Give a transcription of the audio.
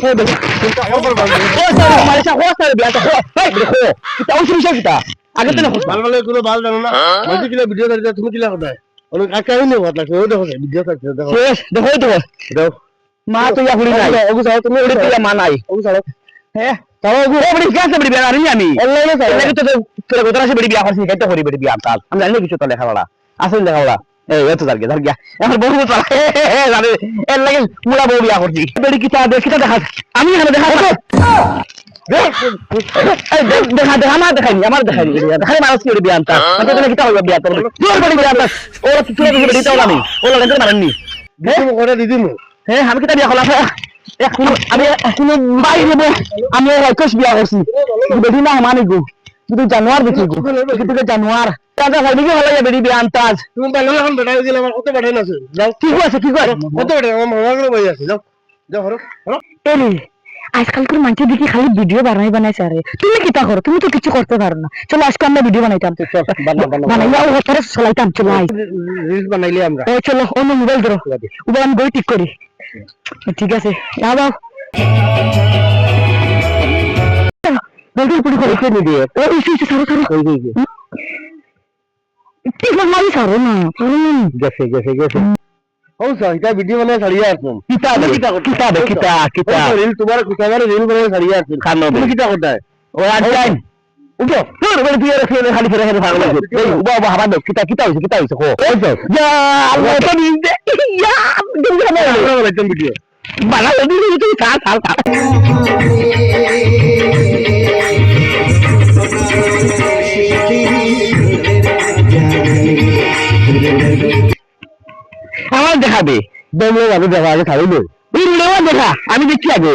মনে আগে না জানো না বলছি কিলা ভিডিও তুমি কিলা লাগছে ও দেখো ভিডিও দেখো দেখো দেখো মা তো ইয়া ফুড়ি নাই ওগু তুমি তো মা নাই ওগু ছাড়ো হ্যাঁ তাও ওগু ও বড়ি কাছে বড়ি আমি অনলাইনে ছাড়ো লাগে তো তোর গোতরা সে বড়ি বিয়া করছিস খাইতে করি বড়ি বিয়া তাল আমি জানি কিছু তো লেখা বড়া আসল লেখা বড়া এই এত জার জার গিয়া আমার বহু এর লাগে মুড়া বউ বিয়া করছি। বড়ি কিটা দেখ কিটা দেখা আমি এখানে দেখা দেখ- দেখা আমার দেখাইনি আমার দেখাইনি দেখাই মানুষ কি বিয়া আনতা মানে তুমি কিটা হইবা বিয়া তোর তোর বড়ি বিয়া আনতা ওরা তুই বড়ি তাও আমি ওরা লাগে মারেননি দিদিমু করে হ্যাঁ আমি বিয়া করলাম? এখন আমি এখন বাইরে আমি বিয়া করছি। না মানে গো তুই জানোয়ার দেখি তুই জানোয়ার কাজা ভাই দিকে ভালো যাবে বিয়া আনতাজ? তুমি পাইলে এখন বেটা দিলে আমার কত বেটা আছে যাও কি আছে কি করে কত বেটা আমার মামা করে বই আছে যাও যাও হরো হরো এরে আজকালকার মানুষের দিকে খালি ভিডিও বানাই বানাই সারে তুমি কিতা করো তুমি তো কিছু করতে পারো না। চলো আজকে আমরা ভিডিও বানাইতাম বানাইয়া ও হতারে চলাইতাম চলো আই। রিলস বানাইলে আমরা। ও চলো অন্য মোবাইল ধরো ওবার আমি বই ঠিক করি ঠিক আছে না কে নিয়ে ও ইসু ইসু সারো সারো ঠিক মারি সারো না না গেছে গেছে গেছে ও স্যার এটা ভিডিও বানাই ছাড়িয়ে আসুন কিতা দে কিতা কিতা দে কিতা কিতা রিল তোমার তোমার রিল বানাই ছাড়িয়ে আসুন খানো তুমি কিটা কোথায় ও আনটাইন উঠো তোর বলে তুই রে খেলে খালি ফেরে ফেরে ভালো লাগে এই উবা উবা হাবা দাও কিতা কিতা হইছে কিতা হইছে কো ওই তো যা আল্লাহ তো নিতে ইয়া দিন না ভিডিও তুই আমার দেখাবে দেখা আগে ছাড়িয়ে দেখা। আমি দেখি আগে।